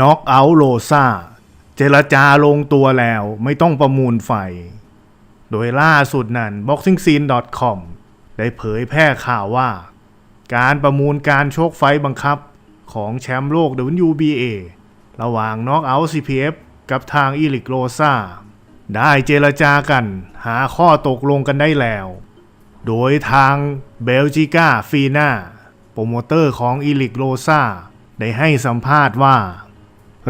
น็อกเอาท์โลซาเจรจาลงตัวแล้วไม่ต้องประมูลไฟ โดยล่าสุดนั้น boxingscene.com ได้เผยแพร่ข่าวว่า การประมูลการโชคไฟบังคับของแชมป์โลก WBA ระหว่างน็อกเอาท์ CPF กับทางอีลิกโรซาได้เจรจากันหาข้อตกลงกันได้แล้ว โดยทางเบลจิก้าฟีนาโปรโมเตอร์ของอีลิกโรซาได้ให้สัมภาษณ์ว่า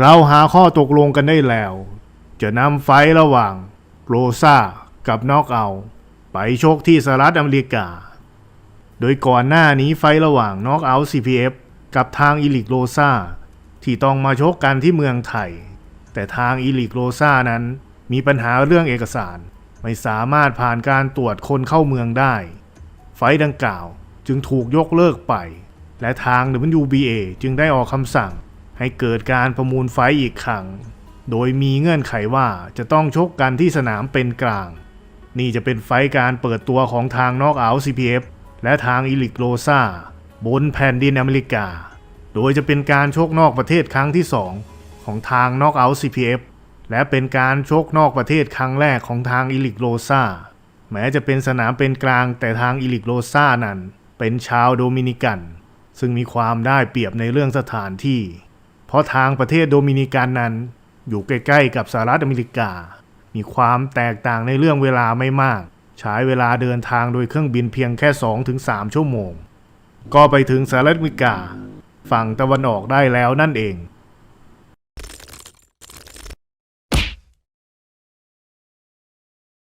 เราหาข้อตกลงกันได้แล้ว จะนำไฟระหว่างโรซากับน็อกเอาท์ไปชกที่สหรัฐอเมริกา โดยก่อนหน้านี้ไฟระหว่างน็อกเอาท์ CPF กับทางอีลิกโรซาที่ต้องมาชกกันที่เมืองไทย แต่ทางอีลิกโรซานั้นมีปัญหาเรื่องเอกสาร ไม่สามารถผ่านการตรวจคนเข้าเมืองได้ ไฟดังกล่าวจึงถูกยกเลิกไป และทาง WBA จึงได้ออกคำสั่ง ให้เกิดการประมูลไฟอีกครั้ง โดยมีเงื่อนไขว่าจะต้องชกกันที่สนามเป็นกลาง นี่จะเป็นไฟการเปิดตัวของทางนอกเอา CPF และทางอิลิกโรซาบนแผ่นดินอเมริกา โดยจะเป็นการชกนอกประเทศครั้งที่ 2 ของทางนอกเอา CPF และเป็นการชกนอกประเทศครั้งแรกของทางอิลิกโรซาแม้จะเป็นสนามเป็นกลางแต่ทางอิลิกโรซานั้น เป็นชาวโดมินิกัน ซึ่งมีความได้เปรียบในเรื่องสถานที่ ราะทางประเทศโดมินิกันนั้น อยู่ใกล้ๆกับสหรัฐอเมริกา มีความแตกต่างในเรื่องเวลาไม่มาก ใช้เวลาเดินทางโดยเครื่องบินเพียงแค่ 2-3 ชั่วโมง ก็ไปถึงสหรัฐอเมริกา ฝั่งตะวันออกได้แล้วนั่นเอง